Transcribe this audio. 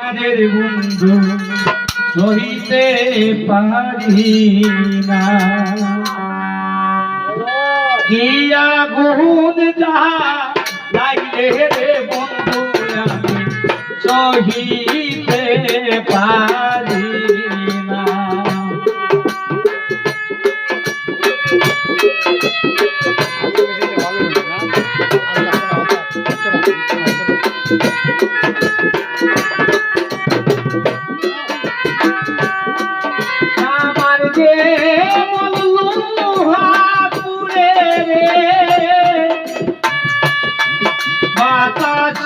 কাজের বন্ধু সহিতে পারি না। কিয়া গুণ যাহা লাইলে রে বন্ধু পারি বাতাস